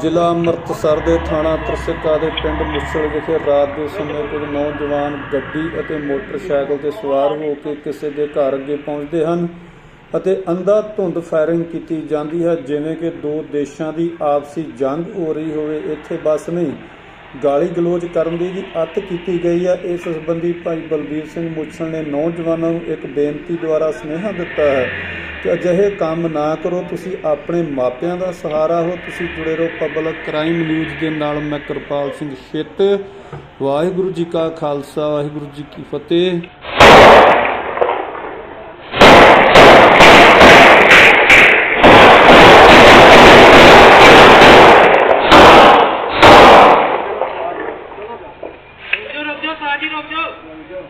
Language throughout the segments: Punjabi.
ਜ਼ਿਲ੍ਹਾ ਅੰਮ੍ਰਿਤਸਰ ਦੇ ਥਾਣਾ ਤਰਸਿਕਾ ਦੇ ਪਿੰਡ ਮੁੱਛਲ ਵਿਖੇ ਰਾਤ ਦੇ ਸਮੇਂ ਕੁਝ ਨੌਜਵਾਨ ਗੱਡੀ ਅਤੇ ਮੋਟਰਸਾਈਕਲ ਤੇ ਸਵਾਰ ਹੋ ਕੇ ਕਿਸੇ ਦੇ ਘਰ ਅੱਗੇ ਪਹੁੰਚਦੇ ਹਨ ਅਤੇ ਅੰਧਾ ਧੁੰਦ ਫਾਇਰਿੰਗ ਕੀਤੀ ਜਾਂਦੀ ਹੈ, ਜਿਵੇਂ ਕਿ ਦੋ ਦੇਸ਼ਾਂ ਦੀ ਆਪਸੀ ਜੰਗ ਹੋ ਰਹੀ ਹੋਵੇ, ਇੱਥੇ ਬਸ ਨਹੀਂ, ਗਾਲੀ ਗਲੋਚ ਕਰਨ ਦੀ ਵੀ ਅੱਤ ਕੀਤੀ ਗਈ ਹੈ। ਇਸ ਸੰਬੰਧੀ ਭਾਈ ਬਲਬੀਰ ਸਿੰਘ ਮੁੱਛਲ ਨੇ ਨੌਜਵਾਨਾਂ ਨੂੰ ਇੱਕ ਬੇਨਤੀ ਦੁਆਰਾ ਸੁਨੇਹਾ ਦਿੱਤਾ ਹੈ ਕਿ ਅਜਿਹੇ ਕੰਮ ਨਾ ਕਰੋ ਤੁਸੀਂ ਆਪਣੇ ਮਾਪਿਆਂ ਦਾ ਸਹਾਰਾ ਹੋ ਤੁਸੀਂ ਜੁੜੇ ਰਹੋ ਪਬਲਿਕ ਕ੍ਰਾਈਮ ਨਿਊਜ਼ ਦੇ ਨਾਲ। ਮੈਂ ਕਿਰਪਾਲ ਸਿੰਘ ਛਿੱਤ। ਵਾਹਿਗੁਰੂ ਜੀ ਕਾ ਖਾਲਸਾ ਵਾਹਿਗੁਰੂ ਜੀ ਕੀ ਫਤਿਹ। ਰੁਕ ਜਾਓ ਰੁਕ ਜਾਓ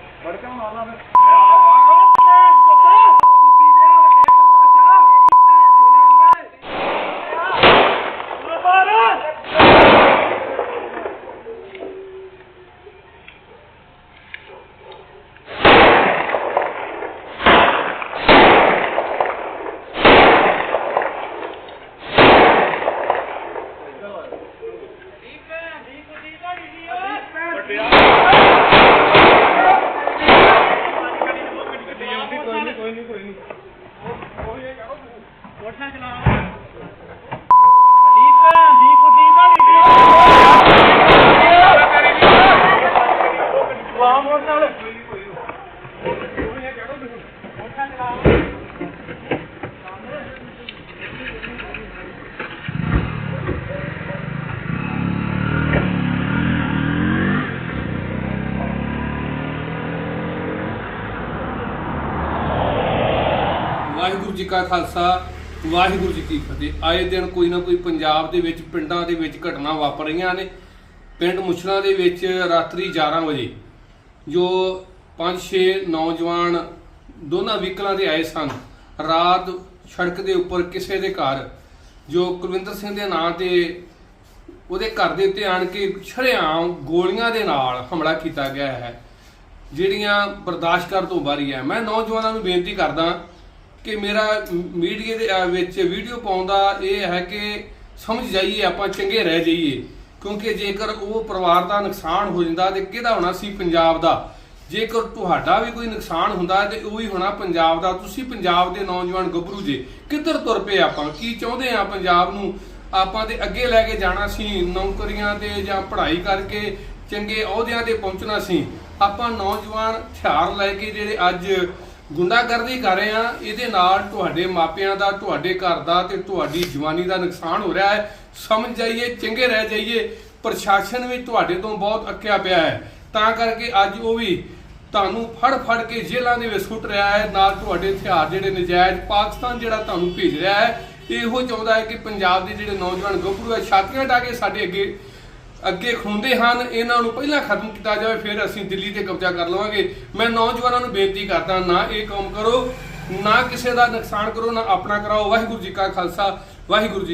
ਸਾਜੀ ਰੁਕ ਜਾਓ ਮੋਟਰਸਾਈਕਲ ਚਲਾਓ ਦੀਪ ਵਾਹਿਗੁਰੂ ਜੀ ਕਾ ਖਾਲਸਾ, ਵਾਹਿਗੁਰੂ ਜੀ ਕੀ ਫਤਿਹ। ਆਏ ਦਿਨ ਕੋਈ ਨਾ ਕੋਈ ਪੰਜਾਬ ਦੇ ਵਿੱਚ, ਪਿੰਡਾਂ ਦੇ ਵਿੱਚ ਘਟਨਾ ਵਾਪਰ ਰਹੀਆਂ ਨੇ। ਪਿੰਡ ਮੁਛਲਾ ਦੇ ਵਿੱਚ ਰਾਤਰੀ 11 ਵਜੇ ਜੋ 5-6 ਨੌਜਵਾਨ ਦੋਨਾਂ ਵਹੀਕਲਾਂ ਦੇ ਆਏ ਸਨ। ਰਾਤ ਸੜਕ ਦੇ ਉੱਪਰ ਕਿਸੇ ਦੇ ਘਰ ਜੋ ਕੁਲਵਿੰਦਰ ਸਿੰਘ ਦੇ ਨਾਂ ਤੇ ਉਹਦੇ ਘਰ ਦੇ ਉੱਤੇ ਆਣ ਕੇ ਛੜਿਆਮ ਗੋਲੀਆਂ ਦੇ ਨਾਲ ਹਮਲਾ ਕੀਤਾ ਗਿਆ ਹੈ, ਜਿਹੜੀਆਂ ਬਰਦਾਸ਼ਤ ਕਰਨ ਤੋਂ ਬਾਹਰੀ ਹੈ। ਮੈਂ ਨੌਜਵਾਨਾਂ ਨੂੰ ਬੇਨਤੀ ਕਰਦਾ ਕਿ ਮੇਰਾ ਮੀਡੀਆ ਦੇ ਵਿੱਚ ਵੀਡੀਓ ਪਾਉਣ ਦਾ ਇਹ ਹੈ ਕਿ ਸਮਝ ਜਾਈਏ, ਆਪਾਂ ਚੰਗੇ ਰਹਿ ਜਾਈਏ। ਕਿਉਂਕਿ ਜੇਕਰ ਉਹ ਪਰਿਵਾਰ ਦਾ ਨੁਕਸਾਨ ਹੋ ਜਾਂਦਾ ਤੇ ਕਿਹਦਾ ਹੋਣਾ ਸੀ ਪੰਜਾਬ ਦਾ? ਜੇਕਰ ਤੁਹਾਡਾ ਵੀ ਕੋਈ ਨੁਕਸਾਨ ਹੁੰਦਾ ਤੇ ਉਹ ਹੀ ਹੋਣਾ ਪੰਜਾਬ ਦਾ। ਤੁਸੀਂ ਪੰਜਾਬ ਦੇ ਨੌਜਵਾਨ ਗੱਭਰੂ ਜੇ, ਕਿੱਧਰ ਤੁਰ ਪਏ ਆਪਾਂ? ਕੀ ਚਾਹੁੰਦੇ ਆ ਪੰਜਾਬ ਨੂੰ? ਆਪਾਂ ਤੇ ਅੱਗੇ ਲੈ ਕੇ ਜਾਣਾ ਸੀ, ਨੌਕਰੀਆਂ ਤੇ ਜਾਂ ਪੜ੍ਹਾਈ ਕਰਕੇ ਚੰਗੇ ਅਹੁਦਿਆਂ ਤੇ ਪਹੁੰਚਣਾ ਸੀ। ਆਪਾਂ ਨੌਜਵਾਨ ਹਥਿਆਰ ਲੈ ਕੇ ਜਿਹੜੇ ਅੱਜ ਗੁੰਡਾਗਰਦੀ ਕਰ ਰਹੇ ਆ ਇਹਦੇ ਨਾਲ ਤੁਹਾਡੇ ਮਾਪਿਆਂ ਦਾ, ਤੁਹਾਡੇ ਘਰ ਦਾ ਤੇ ਤੁਹਾਡੀ ਜਵਾਨੀ ਦਾ ਨੁਕਸਾਨ ਹੋ ਰਿਹਾ ਹੈ। ਸਮਝ ਜਾਈਏ, ਚੰਗੇ ਰਹਿ ਜਾਈਏ। ਪ੍ਰਸ਼ਾਸਨ ਵੀ ਤੁਹਾਡੇ ਤੋਂ ਬਹੁਤ ਅੱਕਿਆ ਪਿਆ ਹੈ। ਤਾਂ ਕਰਕੇ ਅੱਜ ਉਹ ਵੀ ਤੁਹਾਨੂੰ ਫੜ ਫੜ ਕੇ ਜੇਲ੍ਹਾਂ ਦੇ ਵਿੱਚ ਸੁੱਟ ਰਿਹਾ ਹੈ। ਨਾਲ ਤੁਹਾਡੇ ਹਥਿਆਰ ਜਿਹੜੇ ਨਜਾਇਜ਼ ਪਾਕਿਸਤਾਨ ਜਿਹੜਾ ਤੁਹਾਨੂੰ ਭੇਜ ਰਿਹਾ ਹੈ। ਇਹੋ ਚਾਹੁੰਦਾ ਹੈ ਕਿ ਪੰਜਾਬ ਦੇ ਜਿਹੜੇ ਨੌਜਵਾਨ ਗੱਭਰੂ ਹੈ, ਛਾਤੀਆਂ ਢਾ ਕੇ ਸਾਡੇ ਅੱਗੇ ਅੱਗੇ ਖੁੰਦੇ ਹਨ, ਇਹਨਾਂ ਨੂੰ ਪਹਿਲਾਂ ਖਤਮ ਕੀਤਾ ਜਾਵੇ, ਫਿਰ ਅਸੀਂ ਦਿੱਲੀ ਤੇ ਕਬਜ਼ਾ ਕਰ ਲਵਾਂਗੇ। ਮੈਂ ਨੌਜਵਾਨਾਂ ਨੂੰ ਬੇਨਤੀ ਕਰਦਾ, ਨਾ ਇਹ ਕੰਮ ਕਰੋ, ਨਾ ਕਿਸੇ ਦਾ ਨੁਕਸਾਨ ਕਰੋ, ਨਾ ਆਪਣਾ ਕਰਾਓ। ਵਾਹਿਗੁਰੂ ਜੀ ਕਾ ਖਾਲਸਾ, ਵਾਹਿਗੁਰੂ ਜੀ